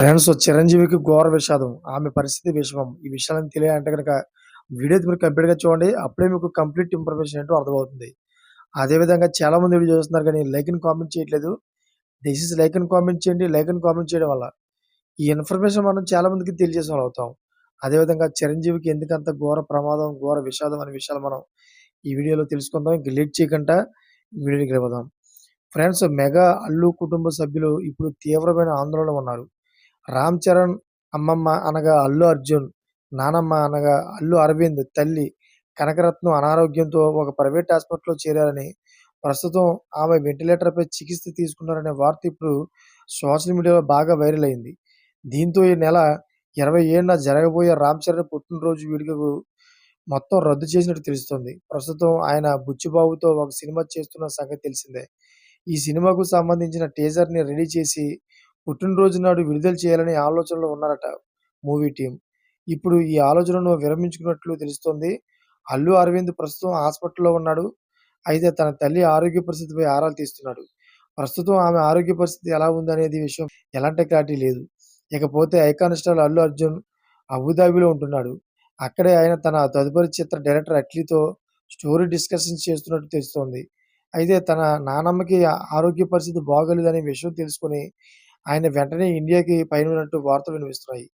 Friends చిరంజీవికి ఘోర విషాదం. ఆమె పరిస్థితి విషమం. ఈ విషయాలను తెలియాలంటే కనుక వీడియో మీరు మీరు కంప్లీట్‌గా చూడండి. అప్పుడే మీకు కంప్లీట్ ఇన్ఫర్మేషన్ ఏంటో అర్థమవుతుంది. అదేవిధంగా చాలామంది వీడియో చూస్తున్నారు కానీ లైక్ అండ్ కామెంట్ చేయట్లేదు. డిసీజ్ లైక్ అండ్ కామెంట్ చేయండి. లైక్ అండ్ కామెంట్ చేయడం వల్ల ఈ ఇన్ఫర్మేషన్ మనం చాలా మందికి తెలియజేసే అవుతాం. అదేవిధంగా చిరంజీవికి ఎందుకంత ఘోర ప్రమాదం, ఘోర విషాదం అనే విషయాలు మనం ఈ వీడియోలో తెలుసుకుందాం. ఇంక లేట్ చేయకుండా వీడియోకి వెళ్ళిపోదాం. ఫ్రెండ్స్ మెగా అల్లు కుటుంబ సభ్యులు ఇప్పుడు తీవ్రమైన ఆందోళన ఉన్నారు. రామ్ చరణ్ అమ్మమ్మ అనగా అల్లు అర్జున్, నానమ్మ అనగా అల్లు అరవింద్ తల్లి కనకరత్నం అనారోగ్యంతో ఒక ప్రైవేట్ హాస్పిటల్‌లో చేరారని, ప్రస్తుతం ఆమె వెంటిలేటర్‌పై చికిత్స తీసుకున్నారనే వార్త ఇప్పుడు సోషల్ మీడియాలో బాగా వైరల్ అయింది. దీంతో ఈ నెల 27న జరగబోయే రామ్ చరణ్ పుట్టినరోజు వేడుకకు మొత్తం రద్దు చేసినట్టు తెలుస్తుంది ప్రస్తుతం ఆయన బుచ్చిబాబుతో ఒక సినిమా చేస్తున్న సంగతి తెలిసిందే. ఈ సినిమాకు సంబంధించిన టీజర్‌ని రెడీ చేసి పుట్టినరోజు నాడు విడుదల చేయాలనే ఆలోచనలో ఉన్నారట మూవీ టీం ఇప్పుడు ఈ ఆలోచనను విరమించుకున్నట్లు తెలుస్తోంది. అల్లు అరవింద్ ప్రస్తుతం హాస్పిటల్‌లో ఉన్నాడు. అయితే తన తల్లి ఆరోగ్య పరిస్థితిపై ఆరాలు తీస్తున్నాడు. ప్రస్తుతం ఆమె ఆరోగ్య పరిస్థితి ఎలా ఉందనేది విషయం ఎలాంటి క్లారిటీ లేదు. ఇకపోతే ఐకాన్ స్టార్ అల్లు అర్జున్ అబుదాబిలో ఉంటున్నాడు. అక్కడే ఆయన తన తదుపరి చిత్ర డైరెక్టర్ అట్లీతో స్టోరీ డిస్కషన్ చేస్తున్నట్టు తెలుస్తోంది. అయితే తన నానమ్మకి ఆరోగ్య పరిస్థితి బాగోలేదనే విషయం తెలుసుకొని ఆయన వెంటనే ఇండియాకి పయనమైనట్టు వార్తలు వినిపిస్తున్నాయి.